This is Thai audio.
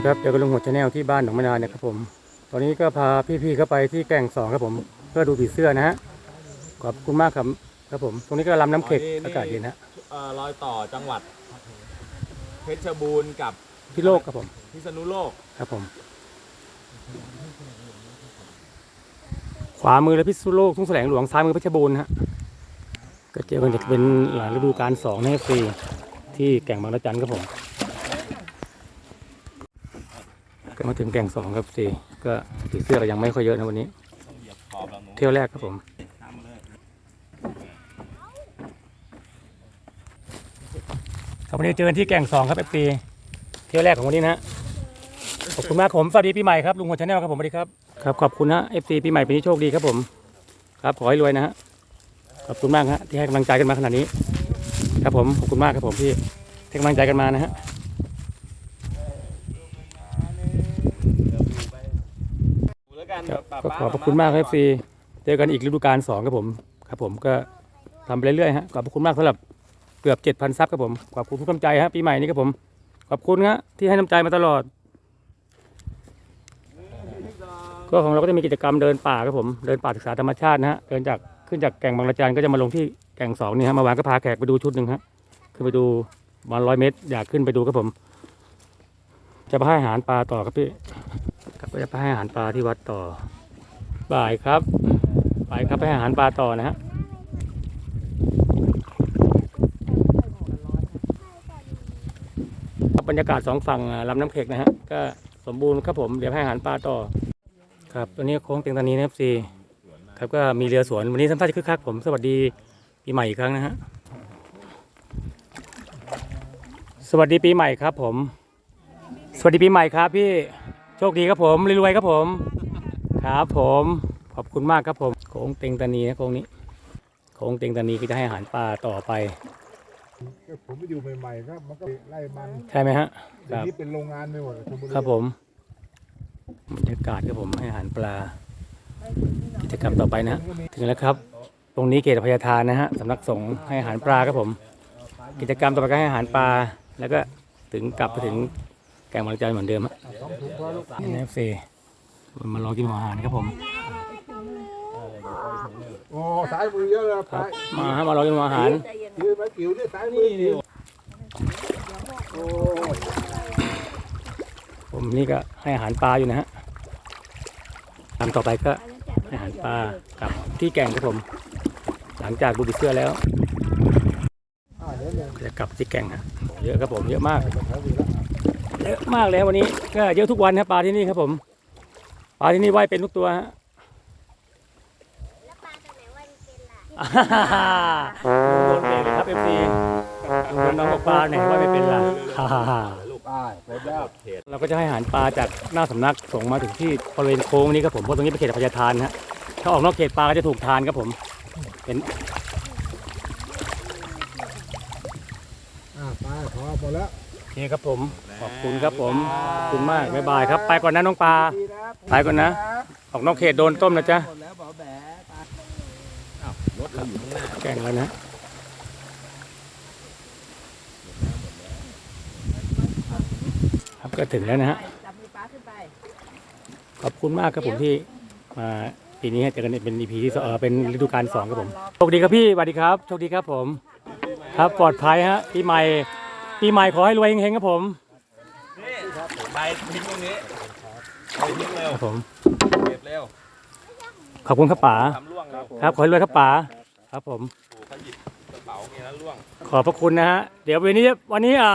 ดีครับเจอกับลุงหัวชาแนลที่บ้านหนองมะนาวเนี่ยครับผม ตอนนี้ก็พาพี่ๆเข้าไปที่แก่งสองครับผมเพื่อดูผีเสื้อนะฮะขอบคุณมากครับครับผม ตรงนี้ก็ลำน้ำเข็กอากาศเย็นฮะเอ่อรอยต่อจังหวัด เพชรบูรณ์กับที่โลกครับผมพิษณุโลกครับผม ขวามือเลยพิษณุโลกทุ่งแสลงหลวงซ้ายมือเพชรบูรณ์ฮะก็เจอกันจะเป็นหลังฤดูกาลสองในฟรีที่แก่งบางระจันครับผม ก็มาถึงแก่งสองครับสี่ก็ผีเสื้อก็ยังไม่ค่อยเยอะนะวันนี้ขอบแล้วหนูเที่ยวแรกครับผมทำเลยครับวันนี้เจอกันที่แก่งสองครับเอฟซีเที่ยวแรกของวันนี้นะฮะขอบคุณมากผมสวัสดีปีใหม่ครับลุงหัวชาแนลครับผมสวัสดีครับครับขอบคุณนะเอฟซีปีใหม่ปีนี้โชคดีครับผม ครับขอให้รวยนะฮะขอบคุณมากฮะที่ให้กำลังใจกันมาขนาดนี้ ครับผมขอบคุณมากครับผมที่ให้กำลังใจกันมานะฮะ ดูแล้วกัน ครับป้าก็ป้าขอบพระคุณมากครับเอฟซีเจอกันอีกฤดูกาลสองครับผมครับผมก็ทำไปเรื่อยๆฮะขอบพระคุณมากสำหรับเกือบเจ็ดพันซับครับผมขอบคุณทุกกำลังใจฮะปีใหม่นี้ครับผมขอบคุณฮะที่ให้น้ำใจมาตลอด ก็ของเราก็จะมีกิจกรรมเดินป่าครับผมเดินป่าศึกษาธรรมชาตินะฮะเดินจากขึ้นจากแก่งบางระจันก็จะมาลงที่แก่งสองนี่ฮะเมาวานก็พาแขกไปดูชุดหนึ่งฮะขึ้นไปดูบอลร้อยเมตร อยากขึ้นไปดูครับผม จะไปให้อาหารปลาต่อครับพี่ ครับก็จะไปให้อาหารปลาที่วัดต่อ บ่ายครับไปครับไปให้อาหารปลาต่อนะฮะครับบรรยากาศสองฝั่งอ่าลำน้ำเข็กนะฮะก็สมบูรณ์ครับผมเดี๋ยวให้อาหารปลาต่อ ครับตัวนี้โค้งเตียงตานีนะครับซีครับก็มีเรือสวนวันนี้สัมภาษณ์คึกคักผมสวัสดีปีใหม่อีกครั้งนะฮะสวัสดีปีใหม่ครับผม สวัสดีปีใหม่ครับพี่ โชคดีครับผมรวยๆครับผม ครับผมขอบคุณมากครับผมโค้งเตียงตานีนะโค้งนี้โค้งเตียงตานีก็จะให้อาหารปลาต่อไปก็ผมไปอยู่ใหม่ๆครับมันก็ไล่มันใช่ไหมฮะคเดี๋ยวรับนี้เป็นโรงงานไปหมดชลบุรีครับผมบรรยากาศครับผมให้อาหารปลากิจกรรมต่อไปนะฮะถึงแล้วครับ ตรงนี้เขตพญาทานนะฮะสำนักสงฆ์ให้อาหารปลาครับผม กิจกรรมต่อไปก็ให้อาหารปลา แล้วก็ถึงกลับไปถึง แกงบางจันเหมือนเดิมฮะสองถุงพอลูกนี่นะเฟมาลองกินหัวอาหารครับผมโอ้สายมือเยอะเลยคไปรับมาฮะมาลองกินหัวอาหารยืนมาจิ๋วเนี่ยสายมือจิ๋วโอ้ผมนี่ก็ให้อาหารปลาอยู่นะฮะตามต่อไปก็ให้อาหารปลากับที่แกงครับผม หลังจากดูดิเสื้อแล้วอ่าเดี๋ยวเนี่ยจะกลับที่แก่งฮะเยอะครับผมเยอะมาก เยอะมากเลยวันนี้ก็เยอะทุกวันครับปลาที่นี่ครับผมปลาที่นี่ว่ายเป็นทุกตัวฮะแล้วปลาตัวไหนว่ามันเป็นล่ะอ่าฮ่าโดนเบรกเลยครับเอฟซีคนน้องบอกปลาไหนว่ายไม่เป็นล่ะฮ่าฮ่าฮ่าตายหมดแล้วเราก็จะให้อาหารปลาจากหน้าสำนักส่งมาถึงที่บริเวณโค้งนี้ครับผมเพราะตรงนี้เป็นเขตพญาทานฮะถ้าออกนอกเขตปลาก็จะถูกทานครับผมเห็นอ่าไปพอมแล้ว นี่ครับผม ขอบคุณครับผมขอบคุณมากบ๊ายบายครับ ไปก่อนนะน้องปลาดีนะไปก่อนนะ ออกนอกเขตโดนต้มนะจ๊ะหมดแล้วบอแบะไปรถเราอยู่ข้างหน้าแกล้งแล้วนะครับก็ถึงแล้วนะฮะจับมือปลาขึ้นไปขอบคุณมากครับผมที่มาปีนี้เจอกันเป็น EP ที่สองเออเป็นฤดูกาลสองครับผม โชคดีครับพี่สวัสดีครับ โชคดีครับผม ครับปลอดภัยฮะปีใหม่ ปีใหม่ขอให้รวยเฮงๆครับผมนี่ไปทิ้งตรงนี้ไปทิ้งเร็วครับผมเก็บเร็วขอบคุณครับป๋าทำล่วงเร็วครับขอให้รวยครับป๋าครับผมปู่เขาหยิบกระเป๋าอย่างนี้แล้วล่วง ขอบพระคุณนะฮะเดี๋ยววันนี้วันนี้อ่า